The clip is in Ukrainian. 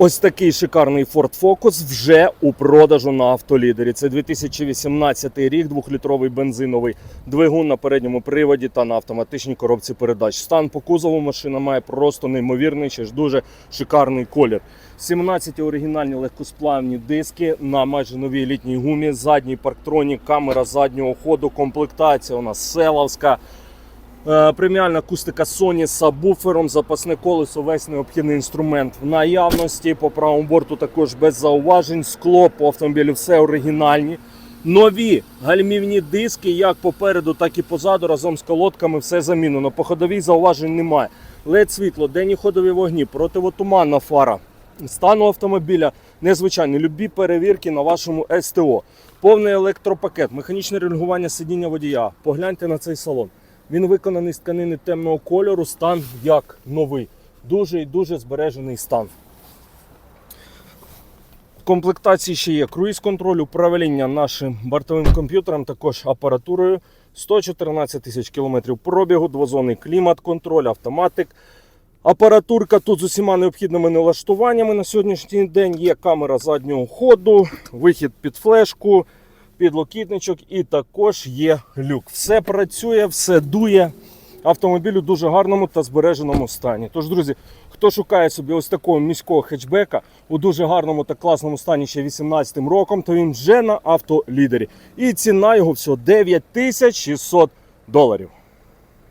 Ось такий шикарний Ford Focus вже у продажу на автолідері. Це 2018 рік, двохлітровий бензиновий двигун на передньому приводі та на автоматичній коробці передач. Стан по кузову машина має просто неймовірний, ще ж дуже шикарний колір. 17 оригінальні легкосплавні диски на майже новій літній гумі, задній парктронік, камера заднього ходу, комплектація у нас селавська. Е, Преміальна акустика Sony з сабвуфером, запасне колесо, весь необхідний інструмент в наявності. По правому борту також без зауважень. Скло по автомобілю все оригінальні. Нові гальмівні диски, як попереду, так і позаду, разом з колодками все замінено. По ходовій зауважень немає. led світло, денні ходові вогні, противотуманна фара. Стану автомобіля незвичайний. Любі перевірки на вашому СТО. Повний електропакет, механічне регулювання сидіння водія. Погляньте на цей салон. Він виконаний з тканини темного кольору, стан як новий. Дуже і дуже збережений стан. В комплектації ще є круїз-контроль, управління нашим бортовим комп'ютером, також апаратурою. 114 тисяч кілометрів пробігу, двозонний клімат-контроль, автоматик. Апаратурка тут з усіма необхідними налаштуваннями на сьогоднішній день. Є камера заднього ходу, вихід під флешку, підлокітничок і також є люк. Все працює, все дує. Автомобіль у дуже гарному та збереженому стані. Тож, друзі, хто шукає собі ось такого міського хетчбека у дуже гарному та класному стані ще 18 роком, то він вже на автолідері. І ціна його всього 9600 доларів.